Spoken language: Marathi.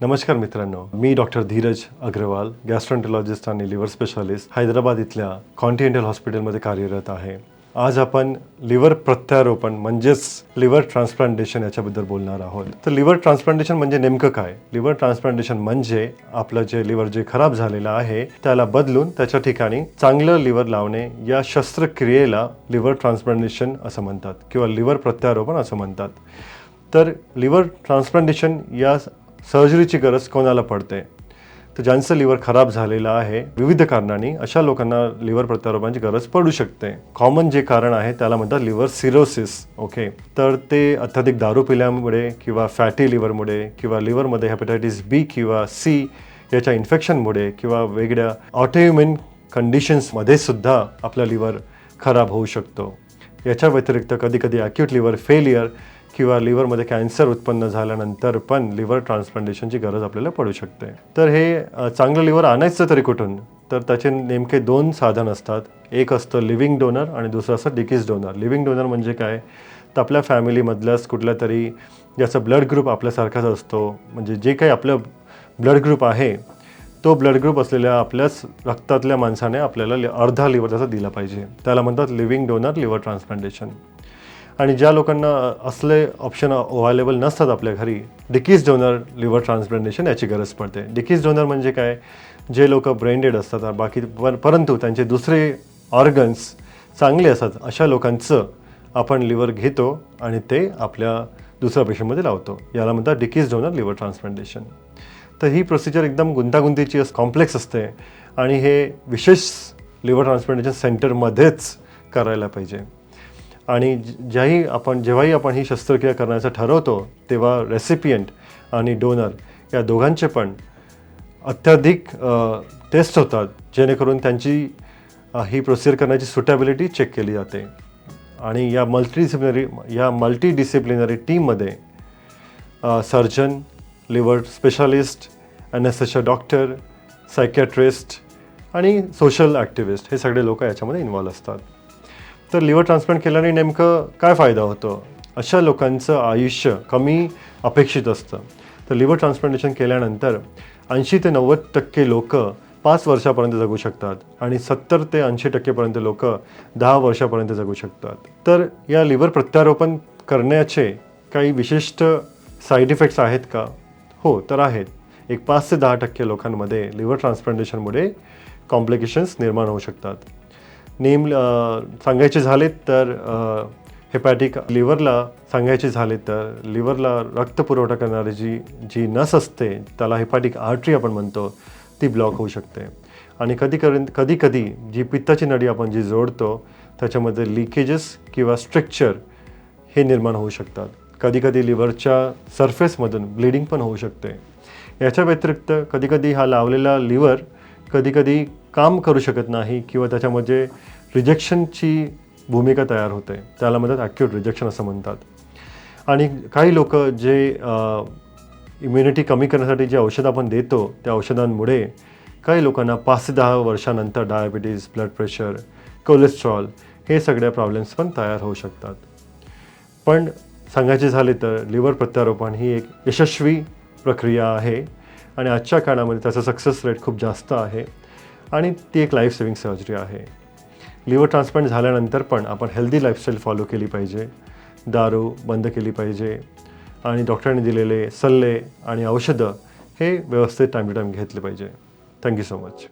नमस्कार मित्रांनो मी डॉक्टर धीरज अग्रवाल गॅस्ट्रॉन्टॉलॉजिस्ट आणि लिव्हर स्पेशालिस्ट हैदराबाद इथल्या कॉन्टिनेंटल हॉस्पिटलमध्ये कार्यरत आहे. आज आपण लिव्हर प्रत्यारोपण म्हणजेच लिव्हर ट्रान्सप्लांटेशन याच्याबद्दल बोलणार आहोत. तर लिव्हर ट्रान्सप्लांटेशन म्हणजे नेमकं काय? लिव्हर ट्रान्सप्लांटेशन म्हणजे आपलं जे लिव्हर जे खराब झालेलं आहे त्याला बदलून त्याच्या ठिकाणी चांगलं लिव्हर लावणे या शस्त्रक्रियेला लिव्हर ट्रान्सप्लांटेशन असं म्हणतात किंवा लिव्हर प्रत्यारोपण असं म्हणतात. तर लिव्हर ट्रान्सप्लांटेशन या सर्जरीची गरज कोणाला पडते? तर ज्यांचं लिव्हर खराब झालेलं आहे विविध कारणांनी अशा लोकांना लिव्हर प्रत्यारोपणाची गरज पडू शकते. कॉमन जे कारण आहे त्याला म्हणतात लिव्हर सिरोसिस ओके तर ते अत्याधिक दारू पिल्यामुळे किंवा फॅटी लिव्हरमुळे किंवा लिव्हरमध्ये हेपॅटायटिस बी किंवा सी याच्या इन्फेक्शनमुळे किंवा वेगळ्या ऑटोइम्युन कंडिशन्समध्ये सुद्धा आपला लिव्हर खराब होऊ शकतो. याच्या व्यतिरिक्त कधीकधी ॲक्यूट लिव्हर फेलियर किंवा लिव्हरमध्ये कॅन्सर उत्पन्न झाल्यानंतर पण लिव्हर ट्रान्सप्लांटेशनची गरज आपल्याला पडू शकते. तर हे चांगलं लिव्हर आणायचं तरी कुठून? तर त्याचे नेमके दोन साधन असतात. एक असतं लिव्हिंग डोनर आणि दुसरं असतं डिकीज डोनर. लिव्हिंग डोनर म्हणजे काय? तर आपल्या फॅमिलीमधल्याच कुठल्या तरी ज्याचा ब्लड ग्रुप आपल्यासारखाच असतो. म्हणजे जे काही आपलं ब्लड ग्रुप आहे तो ब्लड ग्रुप असलेल्या आपल्याच रक्तातल्या माणसाने आपल्याला अर्धा लिव्हर त्याचा दिला पाहिजे. त्याला म्हणतात लिव्हिंग डोनर लिव्हर ट्रान्सप्लांटेशन. आणि ज्या लोकांना असले ऑप्शन अवेलेबल नसतात आपल्या घरी डिकीज डोनर लिव्हर ट्रान्सप्लांटेशन याची गरज पडते. डिकीज डोनर म्हणजे काय? जे लोक ब्रेंडेड असतात बाकी पण परंतु त्यांचे दुसरे ऑर्गन्स चांगले असतात अशा लोकांचं आपण लिव्हर घेतो आणि ते आपल्या दुसऱ्या पेशंटमध्ये लावतो. याला म्हणतात डिकीज डोनर लिव्हर ट्रान्सप्लांटेशन तर ही प्रोसिजर एकदम गुंतागुंतीची अस कॉम्प्लेक्स असते आणि हे विशेष लिव्हर ट्रान्सप्लांटेशन सेंटरमध्येच करायला पाहिजे. आणि ज्याही आपण जेव्हाही आपण ही शस्त्रक्रिया करण्याचं ठरवतो तेव्हा रेसिपियंट आणि डोनर या दोघांचे पण अत्याधिक टेस्ट होतात जेणेकरून त्यांची ही प्रोसिजर करण्याची सुटेबिलिटी चेक केली जाते. आणि या मल्टीडिसिप्लिनरी या मल्टी डिसिप्लिनरी टीममध्ये surgeon liver specialist anaesthesia doctor psychiatrist आणि सोशल ॲक्टिव्हिस्ट हे सगळे लोक याच्यामध्ये इन्वॉल्व असतात. तर लिव्हर ट्रान्सप्लांट केल्याने नेमकं काय फायदा होतो? अशा लोकांचं आयुष्य कमी अपेक्षित असतं. तर लिव्हर ट्रान्सप्लांटेशन केल्यानंतर ऐंशी ते नव्वद टक्के लोक पाच वर्षापर्यंत जगू शकतात आणि सत्तर ते ऐंशी टक्केपर्यंत लोक दहा वर्षापर्यंत जगू शकतात. तर या लिव्हर प्रत्यारोपण करण्याचे काही विशिष्ट साईड इफेक्ट्स आहेत का? हो तर आहेत. एक पाच ते दहा टक्के लोकांमध्ये लिव्हर ट्रान्सप्लांटेशनमुळे कॉम्प्लिकेशन्स निर्माण होऊ शकतात. नेम सांगायचे झाले तर हेपॅटिक लिव्हरला सांगायचे झाले तर लिव्हरला रक्तपुरवठा करणारी जी जी नस असते त्याला हेपॅटिक आर्टरी आपण म्हणतो ती ब्लॉक होऊ शकते. आणि कधी कधी कधी कधी जी पित्ताची नडी आपण जी जोडतो त्याच्यामध्ये लिकेजेस किंवा स्ट्रक्चर हे निर्माण होऊ शकतात. कधीकधी लिव्हरच्या सरफेसमधून ब्लिडिंग पण होऊ शकते. याच्या व्यतिरिक्त कधीकधी हा लावलेला लिव्हर कधीकधी काम करू शकत नाही किंवा त्याच्यामध्ये रिजेक्शनची भूमिका तयार होते. त्याला म्हणतात ॲक्यूट रिजेक्शन असं म्हणतात. आणि काही लोक जे इम्युनिटी कमी करण्यासाठी जे औषधं आपण देतो त्या औषधांमुळे काही लोकांना पाच ते दहा वर्षानंतर डायबिटीज ब्लड प्रेशर कोलेस्ट्रॉल हे सगळ्या प्रॉब्लेम्स पण तयार होऊ शकतात. पण सांगायचे झाले तर लिव्हर प्रत्यारोपण ही एक यशस्वी प्रक्रिया आहे. आणि आजच्या काळामध्ये त्याचा सक्सेस रेट खूप जास्त आहे. आणि ती एक लाईफ सेविंग सर्जरी आहे. लिव्हर ट्रान्सप्लांट झाल्यानंतर पण आपण हेल्दी लाईफस्टाईल फॉलो केली पाहिजे. दारू बंद केली पाहिजे. आणि डॉक्टरांनी दिलेले सल्ले आणि औषधं हे व्यवस्थित टाईम टू टाईम घेतले पाहिजे. Thank you so much